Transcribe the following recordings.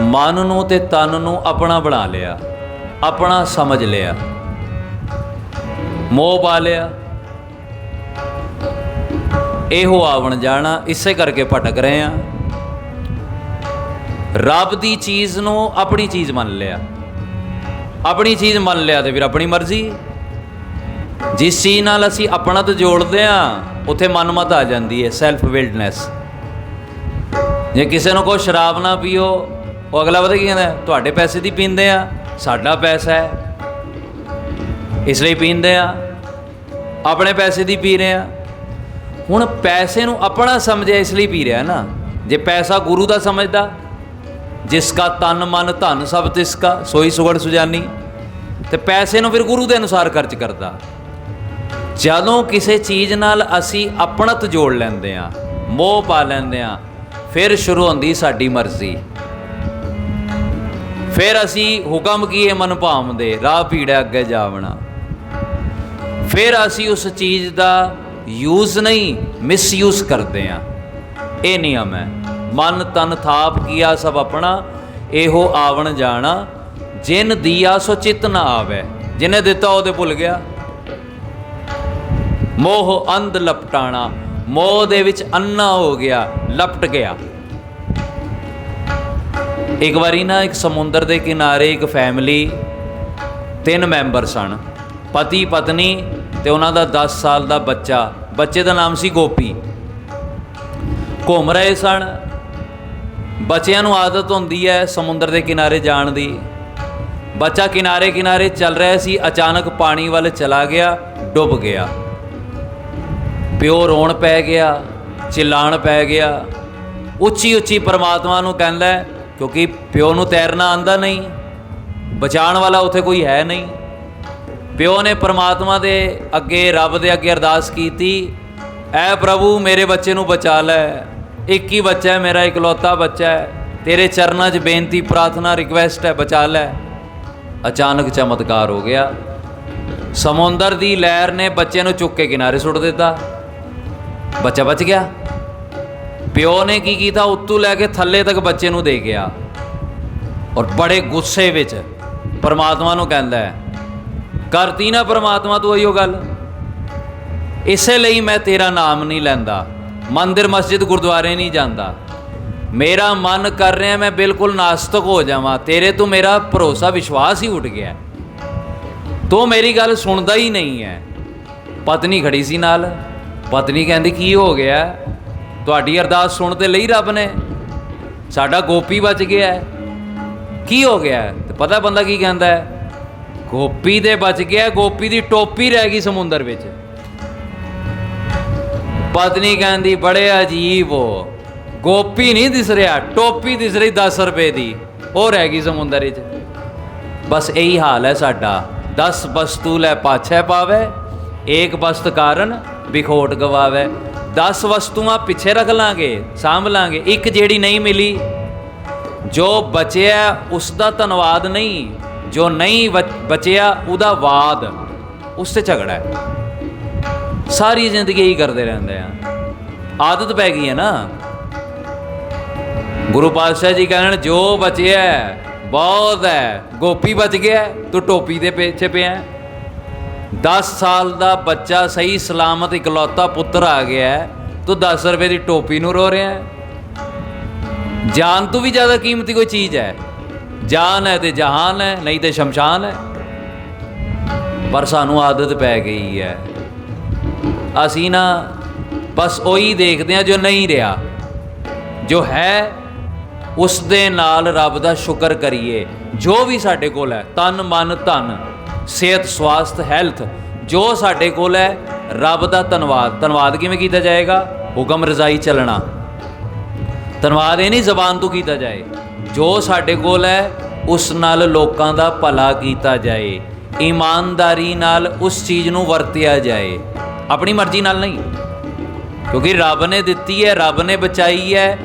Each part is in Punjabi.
ਮਨ ਨੂੰ ਤੇ ਤਨ ਨੂੰ ਆਪਣਾ ਬਣਾ ਲਿਆ, ਆਪਣਾ ਸਮਝ ਲਿਆ, ਮੋਹ ਪਾ ਲਿਆ। ਇਹੋ ਆਵਣ ਜਾਣਾ, ਇਸੇ ਕਰਕੇ ਭਟਕ ਰਹੇ ਆ ਰੱਬ ਦੀ ਚੀਜ਼ ਨੂੰ ਆਪਣੀ ਚੀਜ਼ ਮੰਨ ਲਿਆ। ਆਪਣੀ ਚੀਜ਼ ਮੰਨ ਲਿਆ ਤੇ ਫਿਰ ਆਪਣੀ ਮਰਜ਼ੀ। ਜਿਸ ਚੀਜ਼ ਨਾਲ ਅਸੀਂ ਆਪਣਾ ਤੋਂ ਜੋੜਦੇ ਆ ਉੱਥੇ ਮਨਮਤ ਆ ਜਾਂਦੀ ਹੈ ਸੈਲਫ ਵਿਲਡਨੈਸ ਜੇ ਕਿਸੇ ਨੂੰ ਕੋਈ ਸ਼ਰਾਬ ਨਾ ਪੀਓ ਉਹ ਅਗਲਾ ਪਤਾ ਕੀ ਕਹਿੰਦਾ, ਤੁਹਾਡੇ ਪੈਸੇ ਦੀ ਪੀਂਦੇ ਆ, ਸਾਡਾ ਪੈਸਾ ਹੈ। ਇਸ ਲਈ ਪੀਂਦੇ ਆ, ਆਪਣੇ ਪੈਸੇ ਦੀ ਪੀ ਰਹੇ ਆ। ਹੁਣ ਪੈਸੇ ਨੂੰ ਆਪਣਾ ਸਮਝਿਆ, ਇਸ ਲਈ ਪੀ ਰਿਹਾ ਨਾ। ਜੇ ਪੈਸਾ ਗੁਰੂ ਦਾ ਸਮਝਦਾ, ਜਿਸ ਕਾ ਤਨ ਮਨ ਧਨ ਸਭ ਤਿਸ ਕਾ, ਸੋਈ ਸੁਗੜ ਸੁਜਾਨੀ। ਤੇ ਪੈਸੇ ਨੂੰ ਫਿਰ ਗੁਰੂ ਦੇ ਅਨੁਸਾਰ ਖਰਚ ਕਰਦਾ। ਜਦੋਂ ਕਿਸੇ ਚੀਜ਼ ਨਾਲ ਅਸੀਂ ਆਪਣਤ ਜੋੜ ਲੈਂਦੇ ਆ, ਮੋਹ ਪਾ ਲੈਂਦੇ ਆ, ਫਿਰ ਸ਼ੁਰੂ ਹੁੰਦੀ ਸਾਡੀ ਮਰਜ਼ੀ। ਫਿਰ ਅਸੀਂ ਹੁਕਮ ਕੀਏ ਮਨ ਭਾਮ ਦੇ ਰਾਹ ਪੀੜਾ ਅੱਗੇ ਜਾਵਣਾ। ਫਿਰ ਅਸੀਂ ਉਸ ਚੀਜ਼ ਦਾ ਯੂਜ਼ ਨਹੀਂ ਮਿਸਯੂਜ਼ ਕਰਦੇ ਆ ਇਹ ਨਿਯਮ ਹੈ। ਮਨ ਤਨ ਥਾਪ ਕੀਆ ਸਭ ਆਪਣਾ, ਇਹੋ ਆਵਣ ਜਾਣਾ। ਜਿਨ ਦੀਆ ਸੋ ਚਿਤ ਨਾ ਆਵੇ। ਜਿਨੇ ਦਿੱਤਾ ਉਹਦੇ ਭੁੱਲ ਗਿਆ। ਮੋਹ ਅੰਧ ਲਪਟਾਣਾ। ਮੋਹ ਦੇ ਵਿੱਚ ਅੰਨਾ ਹੋ ਗਿਆ, ਲਪਟ ਗਿਆ। ਇੱਕ ਵਾਰੀ ਨਾ ਇੱਕ ਸਮੁੰਦਰ ਦੇ ਕਿਨਾਰੇ ਇੱਕ ਫੈਮਿਲੀ ਤਿੰਨ ਮੈਂਬਰ ਸਨ। ਪਤੀ, ਪਤਨੀ ਤੇ ਉਹਨਾਂ ਦਾ 10 ਸਾਲ ਦਾ ਬੱਚਾ। ਬੱਚੇ ਦਾ ਨਾਮ ਸੀ ਗੋਪੀ। ਘੁੰਮ ਰਹੇ ਸਨ। ਬੱਚਿਆਂ ਨੂੰ ਆਦਤ ਹੁੰਦੀ ਹੈ ਸਮੁੰਦਰ ਦੇ ਕਿਨਾਰੇ ਜਾਣ ਦੀ। ਬੱਚਾ ਕਿਨਾਰੇ ਕਿਨਾਰੇ ਚੱਲ ਰਿਹਾ ਸੀ, ਅਚਾਨਕ ਪਾਣੀ ਵੱਲ ਚਲਾ ਗਿਆ, ਡੁੱਬ ਗਿਆ। ਪਿਓ ਰੋਣ ਪੈ ਗਿਆ ਚਿল্ਲਾਣ ਪੈ ਗਿਆ। ਉੱਚੀ ਉੱਚੀ ਪਰਮਾਤਮਾ ਨੂੰ ਕਹਿੰਦਾ ਕਿਉਂਕਿ ਪਿਓ ਨੂੰ ਤੈਰਨਾ ਆਂਦਾ ਨਹੀਂ, ਬਚਾਉਣ ਵਾਲਾ ਉੱਥੇ ਕੋਈ ਹੈ ਨਹੀਂ। ਪਿਓ ਨੇ ਪਰਮਾਤਮਾ ਦੇ ਅੱਗੇ, ਰੱਬ ਦੇ ਅੱਗੇ ਅਰਦਾਸ ਕੀਤੀ, ਐ ਪ੍ਰਭੂ, ਮੇਰੇ ਬੱਚੇ ਨੂੰ ਬਚਾ ਲੈ। ਇੱਕ ਹੀ ਬੱਚਾ ਹੈ, ਮੇਰਾ ਇਕਲੌਤਾ ਬੱਚਾ ਹੈ। ਤੇਰੇ ਚਰਨਾਂ 'ਚ ਬੇਨਤੀ, ਪ੍ਰਾਰਥਨਾ ਰਿਕਵੈਸਟ ਹੈ, ਬਚਾ ਲੈ। ਅਚਾਨਕ ਚਮਤਕਾਰ ਹੋ ਗਿਆ। ਸਮੁੰਦਰ ਦੀ ਲਹਿਰ ਨੇ ਬੱਚੇ ਨੂੰ ਚੁੱਕ ਕੇ ਕਿਨਾਰੇ ਸੁੱਟ ਦਿੱਤਾ। ਬੱਚਾ ਬਚ ਗਿਆ। ਪਿਓ ਨੇ ਕੀ ਕੀਤਾ? ਉੱਤੋਂ ਲੈ ਕੇ ਥੱਲੇ ਤੱਕ ਬੱਚੇ ਨੂੰ ਦੇ ਗਿਆ ਔਰ ਬੜੇ ਗੁੱਸੇ ਵਿੱਚ ਪਰਮਾਤਮਾ ਨੂੰ ਕਹਿੰਦਾ ਹੈ, ਕਰਤੀ ਨਾ ਪਰਮਾਤਮਾ ਤੂੰ ਇਹੋ ਗੱਲ। ਇਸੇ ਲਈ ਮੈਂ ਤੇਰਾ ਨਾਮ ਨਹੀਂ ਲੈਂਦਾ। ਮੰਦਿਰ, ਮਸਜਿਦ, ਗੁਰਦੁਆਰੇ ਨਹੀਂ ਜਾਂਦਾ। ਮੇਰਾ ਮਨ ਕਰ ਰਿਹਾ ਮੈਂ ਬਿਲਕੁਲ ਨਾਸਤਕ ਹੋ ਜਾਵਾਂ। ਤੇਰੇ ਤੋਂ ਮੇਰਾ ਭਰੋਸਾ, ਵਿਸ਼ਵਾਸ ਹੀ ਉੱਠ ਗਿਆ ਤੂੰ ਮੇਰੀ ਗੱਲ ਸੁਣਦਾ ਹੀ ਨਹੀਂ ਹੈ। ਪਤਨੀ ਖੜੀ ਸੀ ਨਾਲ। ਪਤਨੀ ਕਹਿੰਦੀ, ਕੀ ਹੋ ਗਿਆ? ਤੁਹਾਡੀ ਅਰਦਾਸ ਸੁਣ ਤੇ ਲਈ ਰੱਬ ਨੇ। ਸਾਡਾ ਗੋਪੀ ਬਚ ਗਿਆ ਕੀ ਹੋ ਗਿਆ ਤੇ ਪਤਾ ਬੰਦਾ ਕੀ ਕਹਿੰਦਾ ਹੈ? ਗੋਪੀ ਦੇ ਬਚ ਗਿਆ ਗੋਪੀ ਦੀ ਟੋਪੀ ਰਹਿ ਗਈ ਸਮੁੰਦਰ ਵਿੱਚ। ਪਤਨੀ ਕਹਿੰਦੀ, ਬੜੇ ਅਜੀਬ ਹੋ। ਗੋਪੀ ਨਹੀਂ ਦਿਸ ਰਿਹਾ, ਟੋਪੀ ਦਿਸ ਰਹੀ 10 ਰੁਪਏ ਦੀ। ਉਹ ਰਹਿ ਗਈ ਸਮੁੰਦਰ ਵਿੱਚ। ਬਸ ਇਹੀ ਹਾਲ ਹੈ ਸਾਡਾ। 10 ਵਸਤੂ ਲੈ ਪਾਛੈ ਪਾਵੇ, ਏਕ ਵਸਤ ਕਾਰਨ ਵਿਖੋਟ ਗਵਾਵੇ। 10 ਵਸਤੂਆਂ ਪਿੱਛੇ ਰੱਖ ਲਾਂਗੇ, ਸਾਂਭ ਲਾਂਗੇ, ਇੱਕ ਜਿਹੜੀ ਨਹੀਂ ਮਿਲੀ, ਜੋ ਬਚਿਆ ਉਸ ਦਾ ਧੰਨਵਾਦ ਨਹੀਂ, ਜੋ ਨਹੀਂ ਬਚਿਆ ਉਹਦਾ ਵਾਦ, ਉਸ ਤੇ ਝਗੜਾ ਹੈ। ਸਾਰੀ ਜ਼ਿੰਦਗੀ ਹੀ ਕਰਦੇ ਰਹਿੰਦੇ ਆ। ਆਦਤ ਪੈ ਗਈ ਹੈ ਨਾ। ਗੁਰੂ ਪਾਤਸ਼ਾਹ ਜੀ ਕਹਿਣ, ਜੋ ਬਚਿਆ ਬਹੁਤ ਹੈ, ਗੋਪੀ ਬਚ ਗਿਆ ਤੂੰ ਟੋਪੀ ਦੇ ਪਿੱਛੇ ਪਿਆ 10 ਸਾਲ ਦਾ ਬੱਚਾ ਸਹੀ ਸਲਾਮਤ ਇਕਲੌਤਾ ਪੁੱਤਰ ਆ ਗਿਆ ਤੂੰ 10 ਰੁਪਏ ਦੀ ਟੋਪੀ ਨੂੰ ਰੋ ਰਿਹਾ ਹੈ। ਜਾਨ ਤੋਂ ਵੀ ਜ਼ਿਆਦਾ ਕੀਮਤੀ ਕੋਈ ਚੀਜ਼ ਹੈ। ਜਾਨ ਹੈ ਤੇ ਜਹਾਨ ਹੈ, ਨਹੀਂ ਤੇ ਸ਼ਮਸ਼ਾਨ ਹੈ। ਪਰ ਸਾਨੂੰ ਆਦਤ ਪੈ ਗਈ ਹੈ। ਅਸੀਂ ਨਾ ਬਸ ਉਹੀ ਦੇਖਦੇ ਹਾਂ ਜੋ ਨਹੀਂ ਰਿਹਾ। ਜੋ ਹੈ, ਉਸ ਦੇ ਨਾਲ ਰੱਬ ਦਾ ਸ਼ੁਕਰ ਕਰੀਏ। ਜੋ ਵੀ ਸਾਡੇ ਕੋਲ ਹੈ, ਤਨ ਮਨ ਧਨ। ਸਿਹਤ, ਸਵਾਸਥ, ਹੈਲਥ ਜੋ ਸਾਡੇ ਕੋਲ ਹੈ, ਰੱਬ ਦਾ ਧੰਨਵਾਦ। ਧੰਨਵਾਦ ਕਿਵੇਂ ਕੀਤਾ ਜਾਏਗਾ? ਹੁਕਮ ਰਜ਼ਾਈ ਚੱਲਣਾ। ਧੰਨਵਾਦ ਇਹ ਨਹੀਂ ਜ਼ਬਾਨ ਤੋਂ ਕੀਤਾ ਜਾਏ। ਜੋ ਸਾਡੇ ਕੋਲ ਹੈ, ਉਸ ਨਾਲ ਲੋਕਾਂ ਦਾ ਭਲਾ ਕੀਤਾ ਜਾਏ। ਇਮਾਨਦਾਰੀ ਨਾਲ ਉਸ ਚੀਜ਼ ਨੂੰ ਵਰਤਿਆ ਜਾਏ। ਆਪਣੀ ਮਰਜ਼ੀ ਨਾਲ ਨਹੀਂ। ਕਿਉਂਕਿ ਰੱਬ ਨੇ ਦਿੱਤੀ ਹੈ, ਰੱਬ ਨੇ ਬਚਾਈ ਹੈ,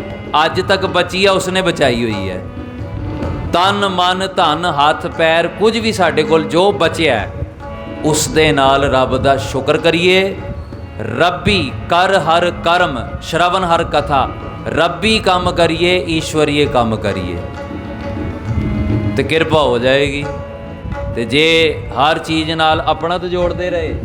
ਅੱਜ ਤੱਕ ਬਚੀ ਹੈ ਉਸਨੇ ਬਚਾਈ ਹੋਈ ਹੈ। ਤਨ ਮਨ ਧਨ ਹੱਥ ਪੈਰ ਕੁਝ ਵੀ ਸਾਡੇ ਕੋਲ ਜੋ ਬਚਿਆ ਉਸ ਦੇ ਨਾਲ ਰੱਬ ਦਾ ਸ਼ੁਕਰ ਕਰੀਏ। ਰੱਬੀ ਕਰ ਹਰ ਕਰਮ ਸ਼ਰਵਨ ਹਰ ਕਥਾ, ਰੱਬੀ ਕੰਮ ਕਰੀਏ, ਈਸ਼ਵਰੀਏ ਕੰਮ ਕਰੀਏ। ਤੇ ਕਿਰਪਾ ਹੋ ਜਾਏਗੀ। ਤੇ ਜੇ ਹਰ ਚੀਜ਼ ਨਾਲ ਆਪਣਾ ਤੋਂ ਜੋੜਦੇ ਰਹੇ।